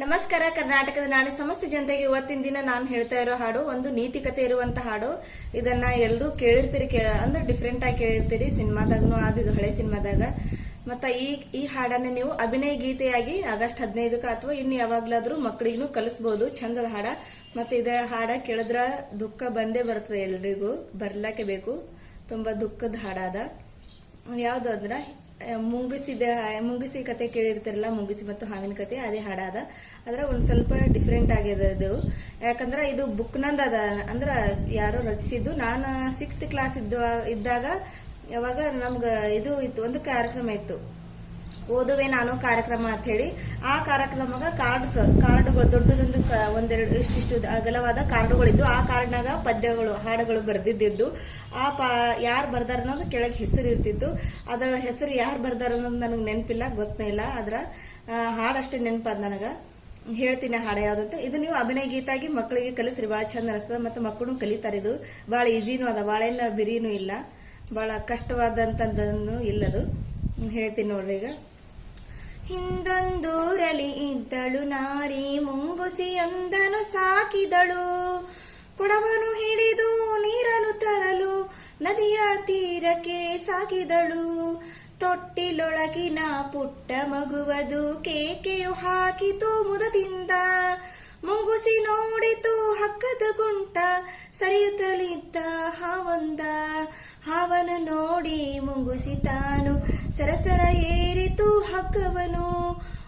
ನಮಸ್ಕಾರ, ಕರ್ನಾಟಕದ ನಾಡಿನ ಸಮಸ್ತ ಜನತೆಗೆ ಇವತ್ತಿನ ದಿನ ನಾನು ಹೇಳ್ತಾ ಇರೋ ಹಾಡು, ಒಂದು ನೀತಿಕತೆ ಇರುವಂತ ಹಾಡು. ಇದನ್ನ ಎಲ್ಲರೂ ಕೇಳಿರ್ತೀರಿ, ಕೇಳ, ಅಂದ್ರೆ ಡಿಫ್ರೆಂಟ್ ಆಗಿ ಕೇಳಿರ್ತೀರಿ ಸಿನಿಮಾದಾಗನು ಆದಿದು ಹಳೆ ಸಿನಿಮಾದಾಗ. ಮತ್ತ ಈ ಈ ಹಾಡನ್ನ ನೀವು ಅಭಿನಯ ಗೀತೆಯಾಗಿ ಆಗಸ್ಟ್ ಹದಿನೈದಕ್ಕ ಅಥವಾ ಇನ್ನು ಯಾವಾಗ್ಲಾದ್ರೂ ಮಕ್ಕಳಿಗೂ ಕಲಿಸ್ಬೋದು, ಚಂದದ ಹಾಡ. ಮತ್ತೆ ಇದ ಹಾಡ ಕೇಳಿದ್ರ ದುಃಖ ಬಂದೇ ಬರ್ತದೆ ಎಲ್ರಿಗೂ, ಬರ್ಲಾಕೆ ಬೇಕು. ತುಂಬಾ ದುಃಖದ ಹಾಡಾದ. ಯಾವ್ದು ಅಂದ್ರ ಮುಂಗುಸಿದ ಮುಂಗುಸಿ ಕತೆ ಕೇಳಿರ್ತಾರಲ್ಲ ಮುಂಗುಸಿ ಮತ್ತು ಹಾವಿನ ಕತೆ, ಅದೇ ಹಾಡಾದ. ಅದರ ಒಂದು ಸ್ವಲ್ಪ ಡಿಫ್ರೆಂಟ್ ಆಗ್ಯದ ಅದು. ಯಾಕಂದ್ರೆ ಇದು ಬುಕ್ನಂದ ಅದ. ಅಂದ್ರ ಯಾರೋ ರಚಿಸಿದ್ದು. ನಾನು ಸಿಕ್ಸ್ತ್ ಕ್ಲಾಸ್ ಇದ್ದ ಇದ್ದಾಗ ಯಾವಾಗ ನಮ್ಗ ಇದು ಇತ್ತು, ಒಂದು ಕಾರ್ಯಕ್ರಮ ಇತ್ತು. ಓದುವೆ ನಾನು ಕಾರ್ಯಕ್ರಮ ಅಂತ ಹೇಳಿ, ಆ ಕಾರ್ಯಕ್ರಮಗ ಕಾರ್ಡ್ಸ್ ಕಾರ್ಡ್ಗಳು ದೊಡ್ಡದೊಂದು ಕ- ಒಂದೆರಡು, ಇಷ್ಟಿಷ್ಟು ಅಗಲವಾದ ಕಾರ್ಡ್ಗಳಿದ್ದು ಆ ಕಾರ್ಡ್ನಾಗ ಪದ್ಯಗಳು, ಹಾಡುಗಳು ಬರೆದಿದ್ದಿದ್ದು, ಆ ಪಾ, ಯಾರು ಬರ್ದಾರ ಅನ್ನೋದು ಕೆಳಗೆ ಹೆಸರು ಇರ್ತಿತ್ತು. ಅದರ ಹೆಸರು ಯಾರು ಬರ್ದಾರ ಅನ್ನೋದು ನನಗೆ ನೆನಪಿಲ್ಲ, ಗೊತ್ತೇ ಇಲ್ಲ. ಆದ್ರೆ ಹಾಡಷ್ಟು ನೆನಪದ ನನಗೆ. ಹೇಳ್ತೀನಿ ಹಾಡ ಯಾವುದಂತ ಇದು ನೀವು ಅಭಿನಯ ಗೀತಾಗಿ ಮಕ್ಕಳಿಗೆ ಕಲಿಸ್ರಿ ಭಾಳ ಚಂದ ಅನಿಸ್ತದೆ ಮತ್ತು ಮಕ್ಕಳು ಕಲಿತಾರೆ ಇದು. ಭಾಳ ಈಸಿನೂ ಅದ ಭಾಳ ಬಿರಿನೂ ಇಲ್ಲ. ಭಾಳ ಕಷ್ಟವಾದಂಥದ್ದನ್ನು ಇಲ್ಲದು. ಹೇಳ್ತೀನಿ ನೋಡ್ರಿ ಈಗ. ಹಿಂದೊಂದೂರಲಿ ಇದ್ದಳು ನಾರಿ ಮುಂಗುಸಿಯೊಂದನು ಸಾಕಿದಳು. ಕೊಡವನು ಹಿಡಿದು ನೀರನ್ನು ತರಲು ನದಿಯ ತೀರಕ್ಕೆ ಸಾಕಿದಳು ತೊಟ್ಟಿಲೊಳಗಿನ ಪುಟ್ಟ ಮಗುವದು ಕೇಕೆಯು ಹಾಕಿತು ಮುದದಿಂದ. ಮುಂಗುಸಿ ನೋಡಿತು ಹಕ್ಕದ ಗುಂಟ ಸರಿಯುತ್ತಲಿದ್ದ ಹಾವೊಂದ ಹಾವನು ನೋಡಿ ಮುಂಗುಸಿತಾನು. ಸರಸರ ಏರಿತು ಹಕ್ಕವನು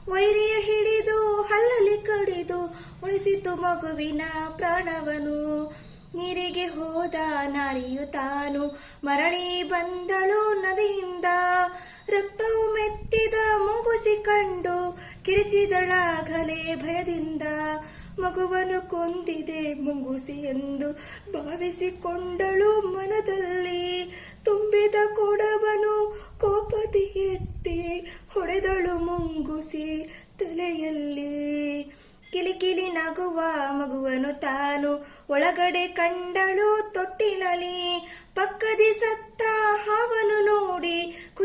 ವೈರಿಯ ಹಿಡಿದು ಹಲ್ಲಲಿ ಕಡಿದು ಉಳಿಸಿತು ಮಗುವಿನ ಪ್ರಾಣವನು. ನೀರಿಗೆ ಹೋದ ನಾರಿಯು ತಾನು ಮರಳಿ ಬಂದಳು ನದಿಯಿಂದ. ರಕ್ತವು ಮೆತ್ತಿದ ಮುಂಗುಸಿ ಕಂಡು ಕಿರಿಚಿದಳಾಗಲೇ ಭಯದಿಂದ. ಮಗುವನ್ನು ಕೊಂದಿದೆ ಮುಂಗುಸಿ ಎಂದು ಭಾವಿಸಿಕೊಂಡಳು ಮನದಲ್ಲಿ. ತುಂಬಿದ ಕೊಡವನು ಕೋಪದಿ ಎತ್ತಿ ಹೊಡೆದಳು ಮುಂಗುಸಿ ತಲೆಯಲ್ಲಿ. ಕಿಲಿಕಿಲಿ ನಗುವ ಮಗುವನು ತಾನು ಒಳಗಡೆ ಕಂಡಳು ತೊಟ್ಟಿಲಲಿ ಪಕ್ಕದಿ ಸತ್ತ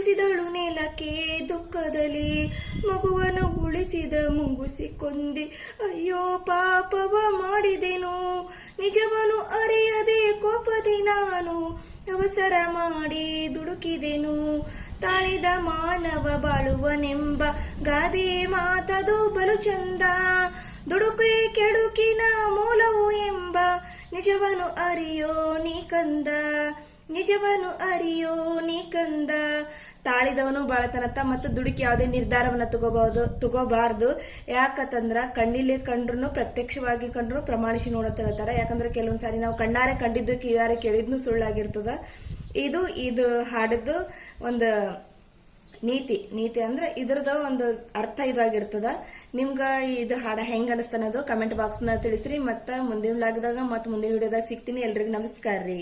ಕುಸಿದಳು ನೆಲಕ್ಕೆ ದುಃಖದಲ್ಲಿ. ಮಗುವನ್ನು ಉಳಿಸಿದ ಮುಂಗುಸಿ ಅಯ್ಯೋ, ಪಾಪವ ಮಾಡಿದೆನು. ನಿಜವನು ಅರಿಯದೆ ಕೋಪದಿ ನಾನು. ಅವಸರ ಮಾಡಿ ದುಡುಕಿದೆನು. ತಾಳಿದ ಮಾನವ ಬಾಳುವನೆಂಬ ಗಾದೆ ಮಾತದು ಬಲು ಚಂದ. ದುಡುಕೆ ಕೆಡುಕಿನ ಮೂಲವು ಎಂಬ, ನಿಜವನು ಅರಿಯೋ ನೀ ಕಂದ. ನಿಜವನು ಅರಿಯೋ ನೀ ಕಂದ. ತಾಳಿದವನು ಬಾಳತನತ್ತ ಮತ್ತು ದುಡುಕಿ ಯಾವುದೇ ನಿರ್ಧಾರವನ್ನ ತಗೋಬಹುದು, ತಗೋಬಾರ್ದು. ಯಾಕಂತಂದ್ರ ಕಣ್ಣಿಲ್ಲಿ ಕಂಡ್ರು ಪ್ರತ್ಯಕ್ಷವಾಗಿ ಕಂಡ್ರು ಪ್ರಮಾಣಿಸಿ ನೋಡತ್ತಿರತ್ತಾರ ಯಾಕಂದ್ರೆ ಕೆಲವೊಂದ್ ಸಾರಿ ನಾವು ಕಣ್ಣಾರೆ ಕಂಡಿದ್ದು, ಕಿವಿಯಾರೆ ಕೇಳಿದ್ನು ಸುಳ್ಳಾಗಿರ್ತದ. ಇದು ಇದು ಹಾಡದ್ದು ಒಂದು ನೀತಿ. ನೀತಿ ಅಂದ್ರೆ ಇದ್ರದ ಒಂದು ಅರ್ಥ ಇದಾಗಿರ್ತದ ನಿಮ್ಗ ಇದು ಹಾಡ ಹೆಂಗ ಅನಸ್ತನದು ಕಮೆಂಟ್ ಬಾಕ್ಸ್ನ ತಿಳಿಸ್ರಿ. ಮತ್ತ ಮುಂದಿನ ಲಾಗ್ದಾಗ ಮತ್ತ ಮುಂದಿನ ವಿಡಿಯೋದಾಗ ಸಿಗ್ತೀನಿ. ಎಲ್ರಿಗೂ ನಮಸ್ಕಾರ ರೀ.